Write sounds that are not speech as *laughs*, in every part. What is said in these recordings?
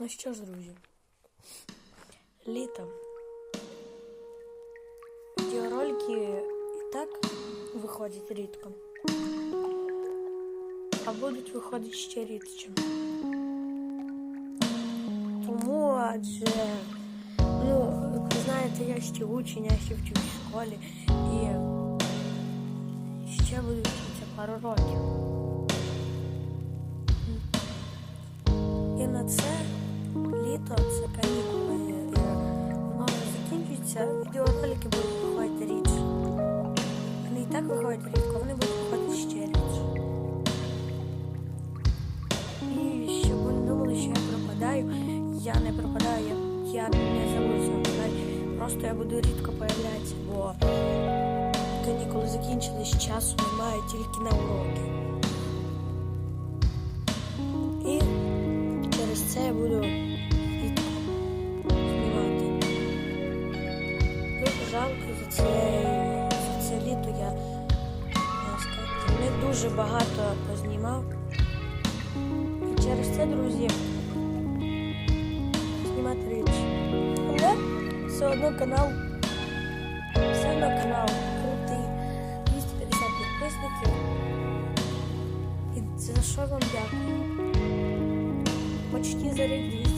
Ну що ж, друзі, літо. Відеоролики і так виходять рідко. А будуть виходити ще рідше. Тому адже, ну, ви знаєте, я ще учень, я ще вчусь в школі і ще буду вчитися пару років. І на це Літо, це канікули, воно закінчується, відеоролики будуть виходити рідше. Вони і так виходять рідко, вони будуть виходити ще рідше. І щоб ви не думали, що я пропадаю, я не пропадаю, я, я не забудуся пропадати. Просто я буду рідко появлятися, бо канікули закінчились, часу немає тільки на уроки. І через це я буду Дуже за це, за це літо я, сказати, не дуже багато познімав. І через це, друзі, знімати рідше. Але все одно канал, все одно канал крутий, 250 підписників. І за що вам дякую. Почти за рік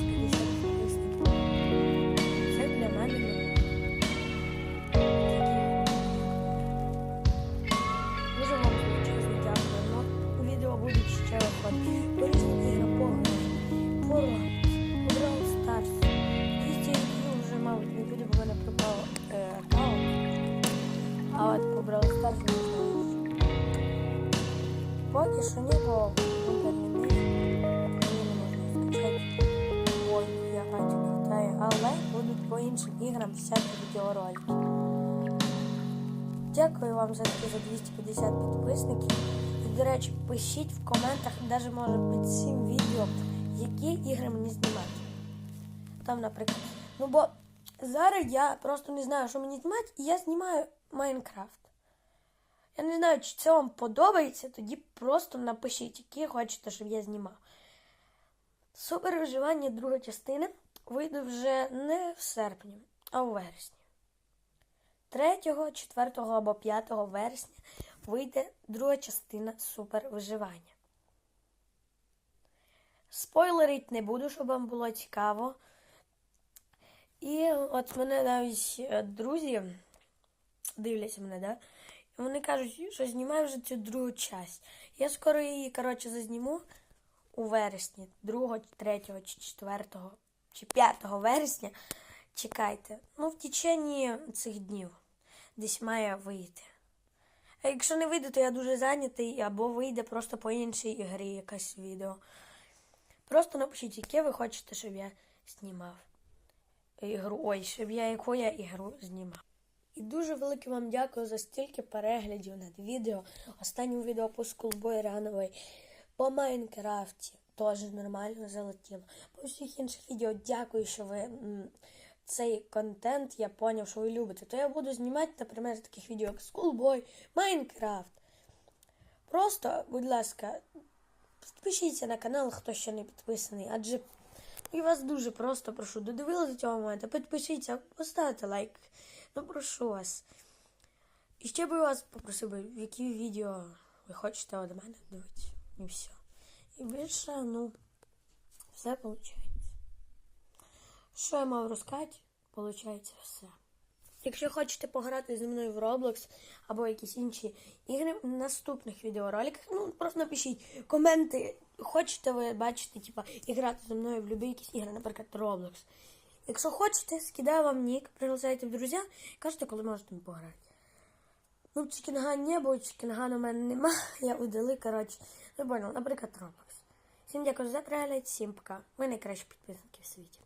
іграм, по грам, по по 200 років вже, мабуть, не буде, бо в мене пропав аккаунт. А от по Brawl Stars не знаю. Поки що крутая. Але будуть по іншим іграм всякі відеоролики. Дякую вам за 250 підписників. До речі, пишіть в коментах, навіть може під цим відео, які ігри мені знімати. Там, наприклад. Ну бо зараз я просто не знаю, що мені знімати, і я знімаю Майнкрафт. Я не знаю, чи це вам подобається, тоді просто напишіть, які хочете, щоб я знімав. Супер виживання друга частина вийде вже не в серпні, а у вересні. 3, 4 або 5 вересня вийде друга частина супер виживання. Спойлерить не буду, щоб вам було цікаво. І от мене навіть е, друзі дивляться мене, да? Вони кажуть, що знімаю вже цю другу часть. Я скоро її, коротше, зазніму у вересні, 2, 3 чи 4 чи 5 вересня. Чекайте. Ну, в течение цих днів десь має вийти. А якщо не вийде, то я дуже зайнятий, або вийде просто по іншій ігрі якесь відео. Просто напишіть, яке ви хочете, щоб я знімав ігру. Ой, щоб я яку я ігру знімав. І дуже велике вам дякую за стільки переглядів над відео. Останнє відео по Schoolboy Runaway, по Майнкрафті теж нормально залетіло. По всіх інших відео дякую, що ви цей контент я поняв, що ви любите. То я буду знімати, наприклад, таких відео, як Schoolboy, Майнкрафт. Просто, будь ласка, підпишіться на канал, хто ще не підписаний, адже і вас дуже просто прошу, додивилися до цього моменту, підпишіться, поставте лайк. Ну, прошу вас. І ще би вас попросив в які відео ви хочете від мене дивитися. І все. І більше, ну, все виходить. Що я мав розказати, виходить все. Якщо хочете пограти зі мною в Roblox або якісь інші ігри в наступних відеороликах, ну просто напишіть коменти, хочете ви бачити, типа, і грати зі мною в будь-які якісь ігри, наприклад, Roblox. Якщо хочете, скидаю вам нік, приглашайте в друзі, кажете, коли можете пограти. Ну, чекінга не, бо чекінга у мене нема, *laughs* я удали, коротше. Ви понял, наприклад, Roblox. Всім дякую за перегляд, всім пока. Ви найкращі підписники в світі.